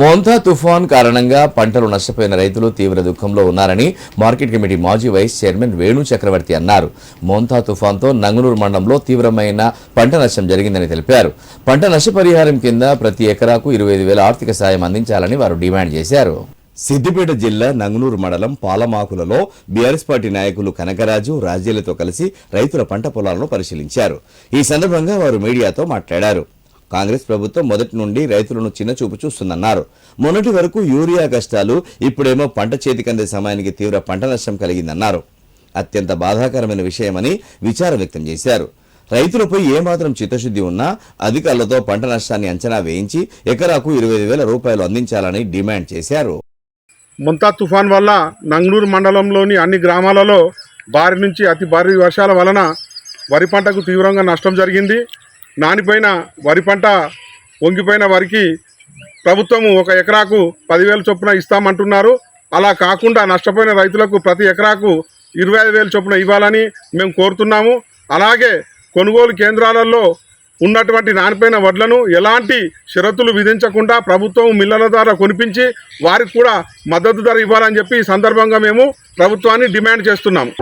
మోంతా తుఫాన్ కారణంగా పంటలు నష్టపోయిన రైతులు తీవ్ర దుఃఖంలో ఉన్నారని మార్కెట్ కమిటీ మాజీ వైస్ చైర్మన్ వేణు చక్రవర్తి అన్నారు. మోంతా తుఫాన్తో నంగునూరు మండలంలో తీవ్రమైన పంట నష్టం జరిగిందని తెలిపారు. పంట నష్టపరిహారం కింద ప్రతి ఎకరాకు ఇరవై ఐదు వేల ఆర్థిక సాయం అందించాలని వారు డిమాండ్ చేశారు. సిద్దిపేట జిల్లా నంగునూరు మండలం పాలమాకులలో బీఆర్ఎస్ పార్టీ నాయకులు కనకరాజు రాజ్యాలతో కలిసి రైతుల పంట పొలాలను పరిశీలించారు. ఈ సందర్భంగా వారు మీడియాతో మాట్లాడారు. కాంగ్రెస్ ప్రభుత్వం మొదటి నుండి రైతులను చిన్నచూపు చూస్తుందన్నారు. మొన్నటి వరకు యూరియా కష్టాలు ఇప్పుడేమో పంట చేతికందే సమయానికి తీవ్ర పంట నష్టం కలిగిందన్నారు. అత్యంత బాధాకరమైన విషయమని విచారం వ్యక్తం చేశారు. రైతులపై ఏమాత్రం చిత్తశుద్ధి ఉన్నా అధికారులతో పంట నష్టాన్ని అంచనా వేయించి ఎకరాకు ఇరవై వేల రూపాయలు అందించాలని డిమాండ్ చేశారు. ముంతా తుఫాన్ వల్ల నంగనూరు మండలంలోని అన్ని గ్రామాలలో భారీ నుంచి అతి భారీ వర్షాల వలన వరి పంటకు తీవ్రంగా నష్టం జరిగింది. నానిపోయిన వరి పంట వంగిపోయిన వరికి ప్రభుత్వము ఒక ఎకరాకు పదివేల చొప్పున ఇస్తామంటున్నారు. అలా కాకుండా నష్టపోయిన రైతులకు ప్రతి ఎకరాకు ఇరవై ఐదు వేల చొప్పున ఇవ్వాలని మేము కోరుతున్నాము. అలాగే కొనుగోలు కేంద్రాలలో ఉన్నటువంటి నానిపోయిన వడ్లను ఎలాంటి షరతులు విధించకుండా ప్రభుత్వం మిల్లల ద్వారా కొనిపించి వారికి కూడా మద్దతు ధర ఇవ్వాలని చెప్పి ఈ సందర్భంగా మేము ప్రభుత్వాన్ని డిమాండ్ చేస్తున్నాము.